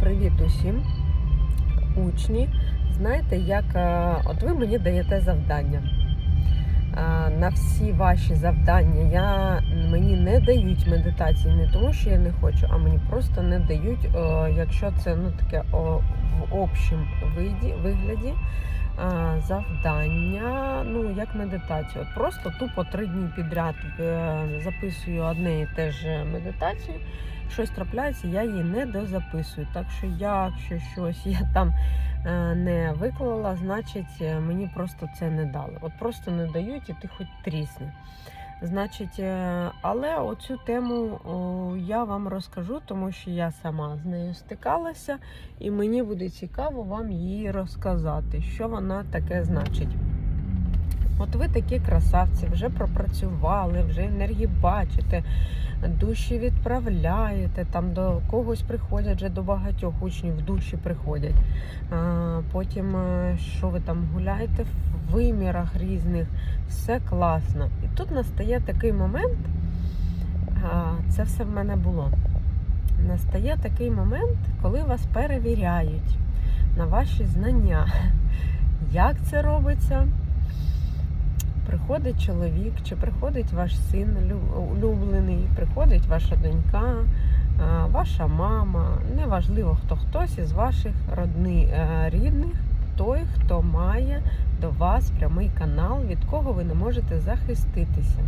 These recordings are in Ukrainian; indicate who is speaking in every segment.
Speaker 1: Привіт усім, учні. Знаєте, як е, от ви мені даєте завдання. Е, На всі ваші завдання я, мені не дають медитації не тому, що я не хочу, а мені просто не дають, е, якщо це ну, таке в общем виді, вигляді. Завдання, ну як медитацію. От просто тупо три дні підряд записую одне і те ж медитацію щось трапляється, я її не дозаписую. Так що, якщо щось я там е, не виклала, значить е, мені просто це не дали. От просто не дають, і ти хоч трісни. Значить, е, але оцю тему я вам розкажу, тому що я сама з нею стикалася, і мені буде цікаво вам її розказати, що вона таке значить. От ви такі красавці, вже пропрацювали, вже енергії бачите, душі відправляєте, там до когось приходять, вже до багатьох учнів в душі приходять. А, Потім, е, що ви там гуляєте в вимірах різних, все класно. І тут настає такий момент, а, це все в мене було. Настає такий момент, коли вас перевіряють на ваші знання. Як це робиться? Приходить чоловік, чи приходить ваш син улюблений, приходить ваша донька, ваша мама, неважливо хто хтось із ваших родни, е, рідних, той, хто має до вас прямий канал, від кого ви не можете захиститися.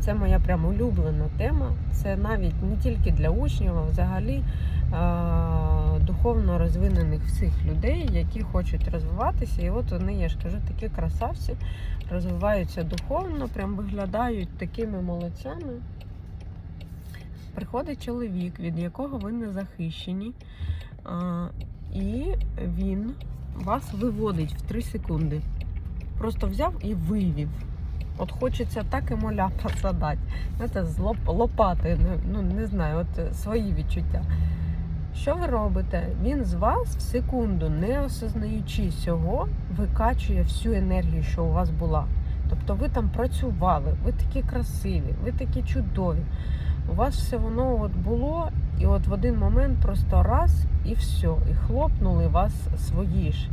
Speaker 1: Це моя прям улюблена тема. Це навіть не тільки для учнів, а взагалі духовно розвинених всіх людей, які хочуть розвиватися. І от вони, я ж кажу, такі красавці розвиваються духовно, прям виглядають такими молодцями. Приходить чоловік, від якого ви не захищені, і він вас виводить в 3 секунди. Просто взяв і вивів. От хочеться так йому ляпа задати. Знаєте, з лоп- лопати, ну не знаю, от е, свої відчуття. Що ви робите? Він з вас в секунду, не осознаючи цього, викачує всю енергію, що у вас була. Тобто ви там працювали, ви такі красиві, ви такі чудові. У вас все воно от було, і от в один момент просто раз і все, і хлопнули вас свої ж.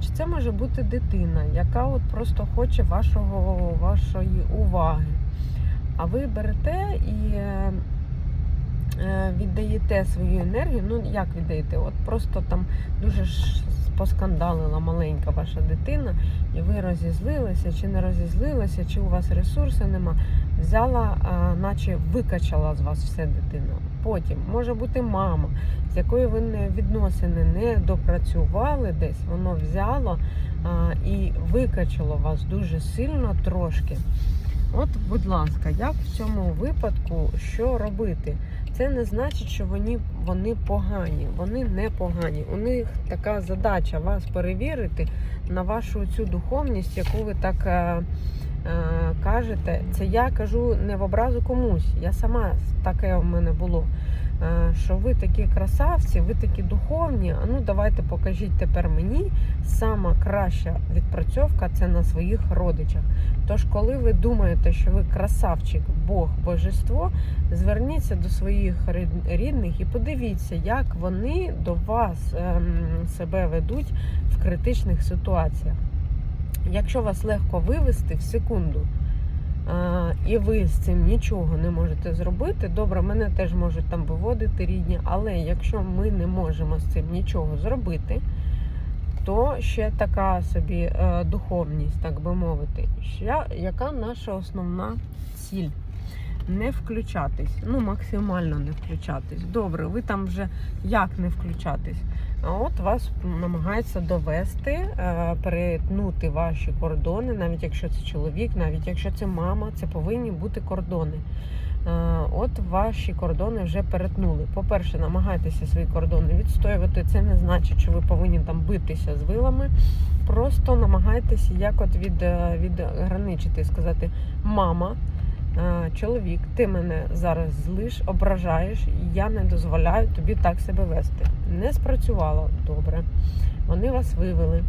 Speaker 1: Чи це може бути дитина, яка от просто хоче вашого, вашої уваги? А ви берете і е, віддаєте свою енергію. Ну, як віддаєте? От просто там дуже поскандалила маленька ваша дитина, і ви розізлилися, чи не розізлилися, чи у вас ресурсу нема. Взяла, а, наче викачала з вас все дитина. Потім може бути мама, з якою ви не відносини не допрацювали десь, воно взяло а, і викачало вас дуже сильно трошки. От, будь ласка, як в цьому випадку що робити? Це не значить, що вони, вони погані. Вони не погані. У них така задача вас перевірити на вашу цю духовність, яку ви так е, кажете. Це я кажу не в образу комусь. Я сама таке у мене було. е, Що ви такі красавці, ви такі духовні. А ну давайте покажіть тепер мені. Сама краща відпрацьовка це на своїх родичах. Тож, коли ви думаєте, що ви красавчик, Бог, божество, зверніться до своїх рідних і подивіться, як вони до вас ем, себе ведуть в критичних ситуаціях. Якщо вас легко вивести в секунду, а, і ви з цим нічого не можете зробити, добре, мене теж можуть там виводити рідні, але якщо ми не можемо з цим нічого зробити, то ще така собі е, духовність, так би мовити. Яка наша основна ціль? Не включатись, ну максимально не включатись. Добре, ви там вже як не включатись? От вас намагаються довести, е, перетнути ваші кордони, навіть якщо це чоловік, навіть якщо це мама, це повинні бути кордони. Е, От ваші кордони вже перетнули. По-перше, намагайтеся свої кордони відстоювати. Це не значить, що ви повинні там битися з вилами. Просто намагайтеся як от від, е, відграничити, сказати, мама. Е, Чоловік, ти мене зараз злиш, ображаєш, я не дозволяю тобі так себе вести. Не спрацювало добре. Вони вас вивели.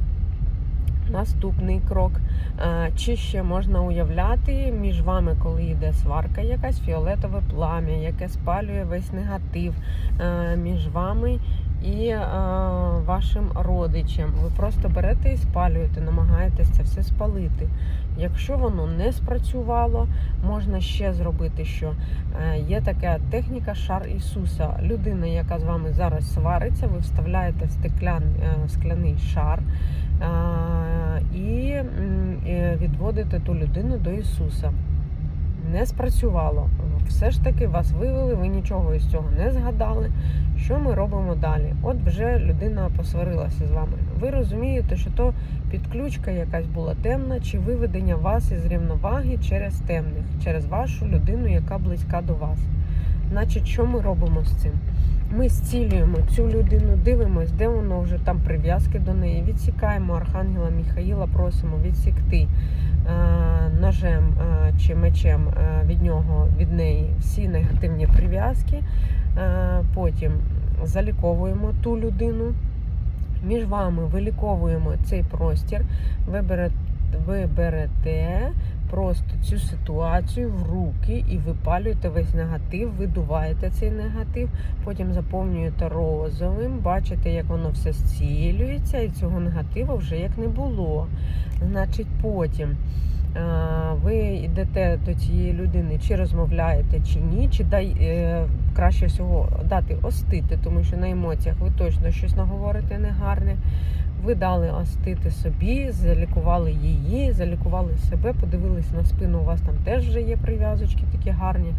Speaker 1: Наступний крок. Е, Чи ще можна уявляти між вами, коли йде сварка, якась фіолетове плам'я, яке спалює весь негатив е, між вами і е, вашим родичам. Ви просто берете і спалюєте, намагаєтесь це все спалити. Якщо воно не спрацювало, можна ще зробити, що е, є така техніка шар Ісуса. Людина, яка з вами зараз свариться, ви вставляєте в стеклян, е, в скляний шар е, і відводите ту людину до Ісуса. Не спрацювало. Все ж таки вас вивели, ви нічого із цього не згадали. Що ми робимо далі? От вже людина посварилася з вами. Ви розумієте, що то підключка якась була темна, чи виведення вас із рівноваги через темних, через вашу людину, яка близька до вас. Значить, що ми робимо з цим? Ми зцілюємо цю людину, дивимось, де воно вже там прив'язки до неї. Відсікаємо Архангела Міхаїла, просимо відсікти е, ножем е, чи мечем е, від нього, від неї всі негативні прив'язки. Е, Потім заліковуємо ту людину. Між вами виліковуємо цей простір. Ви берете, просто цю ситуацію в руки і випалюєте весь негатив, видуваєте цей негатив, потім заповнюєте розовим, бачите, як воно все зцілюється, і цього негативу вже як не було. Значить, потім ви йдете до цієї людини, чи розмовляєте, чи ні, чи дай е, краще всього дати остити, тому що на емоціях ви точно щось наговорите негарне. Ви дали остити собі, залікували її, залікували себе, подивились на спину. У вас там теж вже є прив'язочки такі гарні.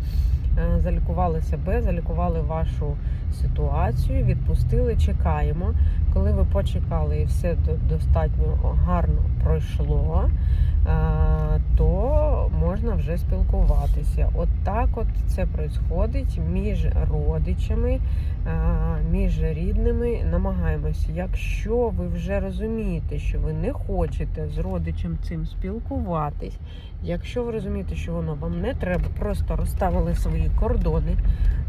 Speaker 1: Е, Залікували себе, залікували вашу ситуацію, відпустили, чекаємо. Коли ви почекали і все достатньо гарно пройшло, е, то можна вже спілкуватися. От так от це відбувається між родичами, е, між рідними. Намагаємося, якщо ви вже розумієте, що ви не хочете з родичем цим спілкуватись, якщо ви розумієте, що воно вам не треба, просто розставили свої кордони,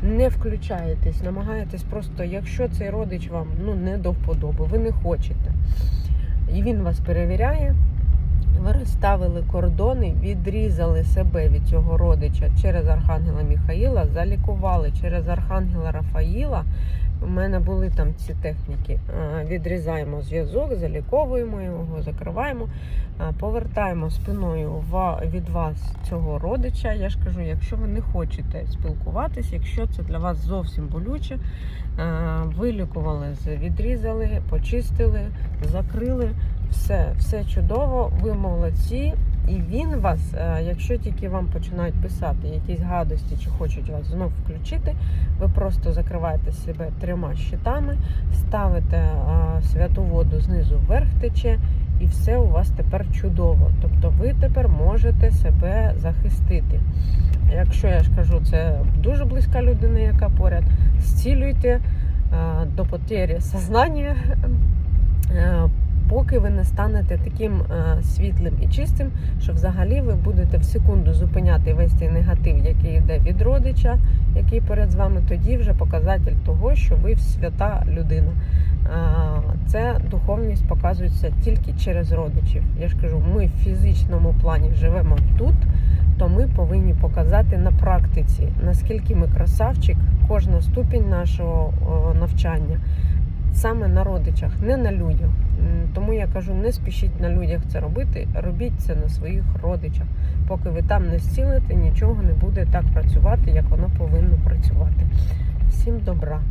Speaker 1: не включаєтесь, намагаєтесь просто, якщо цей родич вам ну, не до вподоби, ви не хочете, і він вас перевіряє. Ви розставили кордони, відрізали себе від цього родича через Архангела Міхаїла, залікували через Архангела Рафаїла. У мене були там ці техніки. Е, Відрізаємо зв'язок, заліковуємо його, закриваємо, е, повертаємо спиною від вас цього родича. Я ж кажу, якщо ви не хочете спілкуватись, якщо це для вас зовсім болюче, е, вилікували, відрізали, почистили, закрили. Все, все чудово, ви молодці. І він вас, е, якщо тільки вам починають писати якісь гадості чи хочуть вас знов включити, ви просто закриваєте себе трьома щитами, ставите е, святу воду знизу вверх тече, і все у вас тепер чудово. Тобто ви тепер можете себе захистити. Якщо я ж кажу, це дуже близька людина, яка поряд, зцілюйте е, до потері сознання. Е, поки ви не станете таким е, світлим і чистим, що взагалі ви будете в секунду зупиняти весь цей негатив, який йде від родича, який перед вами, тоді вже показатель того, що ви свята людина. Е, Це духовність показується тільки через родичів. Я ж кажу, ми в фізичному плані живемо тут, то ми повинні показати на практиці, наскільки ми красавчик, кожна ступінь нашого о, навчання саме на родичах, не на людях. Тому я кажу, не спішіть на людях це робити, робіть це на своїх родичах. Поки ви там не зцілите, нічого не буде так працювати, як воно повинно працювати. Всім добра!